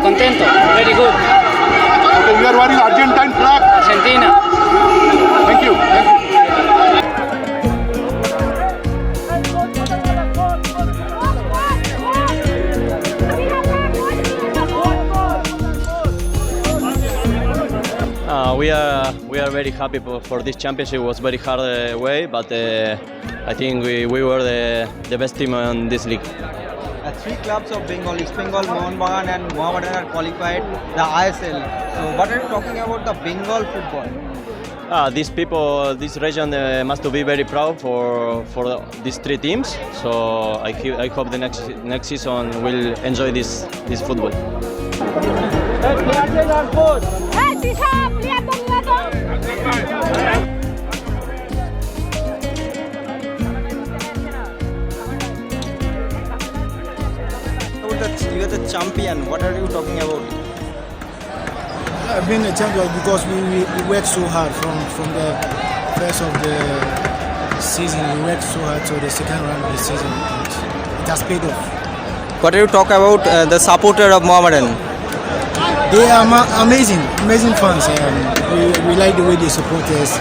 contento, contento. Very good. Okay, you are wearing Argentine flag. Argentina. Thank you. Thank you. Uh, we are we are very happy for, for this championship. It was very hard uh, way, but uh, I think we, we were the, the best team in this league. Uh, three clubs of Bengal, East Bengal, Mohun Bagan and Mohammedan are qualified the ISL. So what are you talking about the Bengal football? Uh, these people, this region uh, must be very proud for for these three teams. So I, ho- I hope the next next season will enjoy this this football. You are the champion. What are you talking about? I've been a champion because we, we, we worked so hard from, from the first of the season. We worked so hard to the second round of the season. And it has paid off. What are you talk about uh, the supporter of Mohammedan? They are ma- amazing, amazing fans. Um, we, we like the way they support us.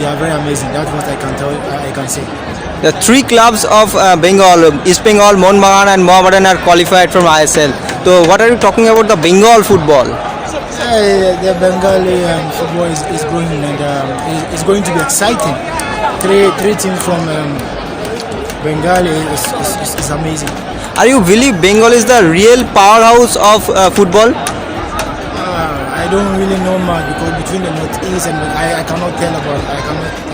They are very amazing. That's what I can tell. I can say. The three clubs of uh, Bengal, East Bengal, Mohun Bagan and Mohammedan are qualified from ISL. So what are you talking about the Bengal football? Uh, the Bengali um, football is, is growing and um, is, is going to be exciting. Three three teams from um, Bengali is, is, is, is amazing. Are you believe Bengal is the real powerhouse of uh, football? Uh, I don't really know much because between the northeast and I, I cannot tell about I cannot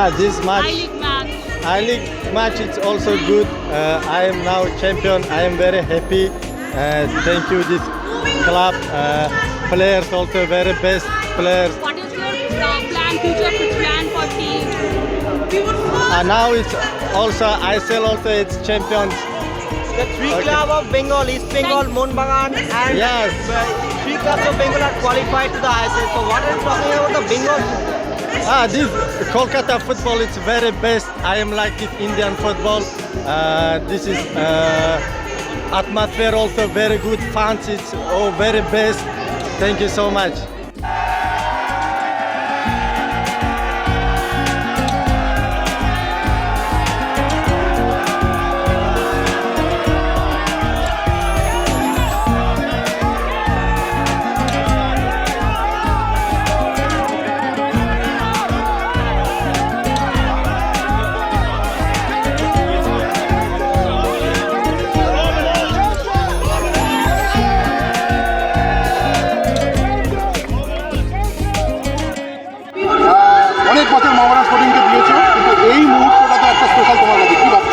Ah, this match, I-League match. I League match, it's also good. Uh, I am now champion. I am very happy. Uh, thank you, this club. Uh, players also very best players. What is your uh, plan, future plan for team? Uh, now it's also ISL also it's champions. The three Okay. clubs of Bengal, East Bengal, Mohun Bagan and Yes. three clubs of Bengal are qualified to the ISL. So what are you talking about the Bengal? Ah, this Kolkata football it's very best. I am like it Indian football. Uh, this is uh, atmosphere also very good. Fans it's oh very best. Thank you so much. অনেক স্পোর্টিংকে দিয়েছ, কিন্তু এই মুহূর্তটা তো একটা special তোমার কাছে, কি ভাবছ?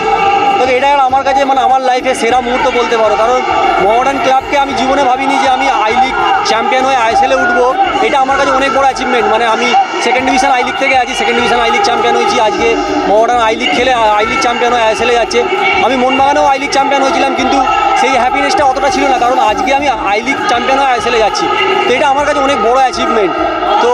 তবে এটা আমার কাছে মানে আমার লাইফে সেরা মুহূর্ত বলতে পারো, কারণ মডার্ন ক্লাবকে আমি জীবনে ভাবিনি যে আমি আই লিগ চ্যাম্পিয়ন হয়ে আইএসএলে উঠবো। এটা আমার কাছে অনেক বড় অ্যাচিভমেন্ট মানে আমি সেকেন্ড ডিভিশন আই লিগ থেকে আছি second division I League champion হয়েছি, আজকে মডার্ন আই লিগ খেলে আই লিগ চ্যাম্পিয়ন হয়ে আইএসএলে যাচ্ছে। আমি মোহনবাগানেও আই লিগ চ্যাম্পিয়ন হয়েছিলাম, কিন্তু সেই হ্যাপিনেসটা অতটা ছিল না, কারণ আজকে আমি আই লিগ চ্যাম্পিয়ন হয়ে আইএসএলে যাচ্ছি। তো এটা আমার কাছে অনেক বড় অ্যাচিভমেন্ট তো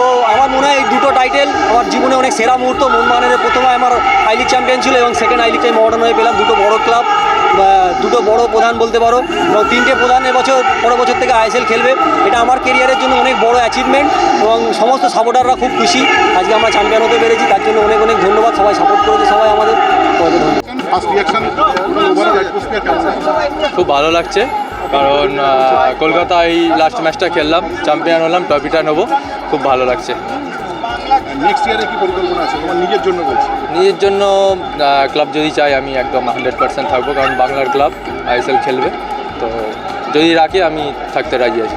টাইটেল আমার জীবনে অনেক সেরা মুহূর্ত। মোহনবাগানের প্রথমে আমার আই লিগ চ্যাম্পিয়ন ছিল এবং সেকেন্ড আই লিগটাই মডার্ন হয়ে পেলাম। দুটো বড় ক্লাব দুটো বড় প্রধান বলতে পারো। এবং তিনটে প্রধান এবছর পরের বছর থেকে আইএসএল খেলবে। এটা আমার কেরিয়ারের জন্য অনেক বড় অ্যাচিভমেন্ট এবং সমস্ত সাপোর্টাররা খুব খুশি। আজকে আমরা চ্যাম্পিয়ন হতে পেরেছি। তার জন্য অনেক অনেক ধন্যবাদ। সবাই সাপোর্ট করেছে সবাই আমাদের? খুব ভালো লাগছে। কারণ কলকাতায় এই লাস্ট ম্যাচটা খেললাম। চ্যাম্পিয়ন হলাম ট্রফিটা নেব। খুব ভালো লাগছে। নেক্সট ইয়ারে কি পরিকল্পনা আছে? তোমার নিজের জন্য বলছি। নিজের জন্য ক্লাব যদি চাই, আমি একদম হান্ড্রেড পার্সেন্ট থাকব, কারণ বাংলার ক্লাব আইএসএল খেলবে। তো যদি রাখি, আমি থাকতে রাজি আছি।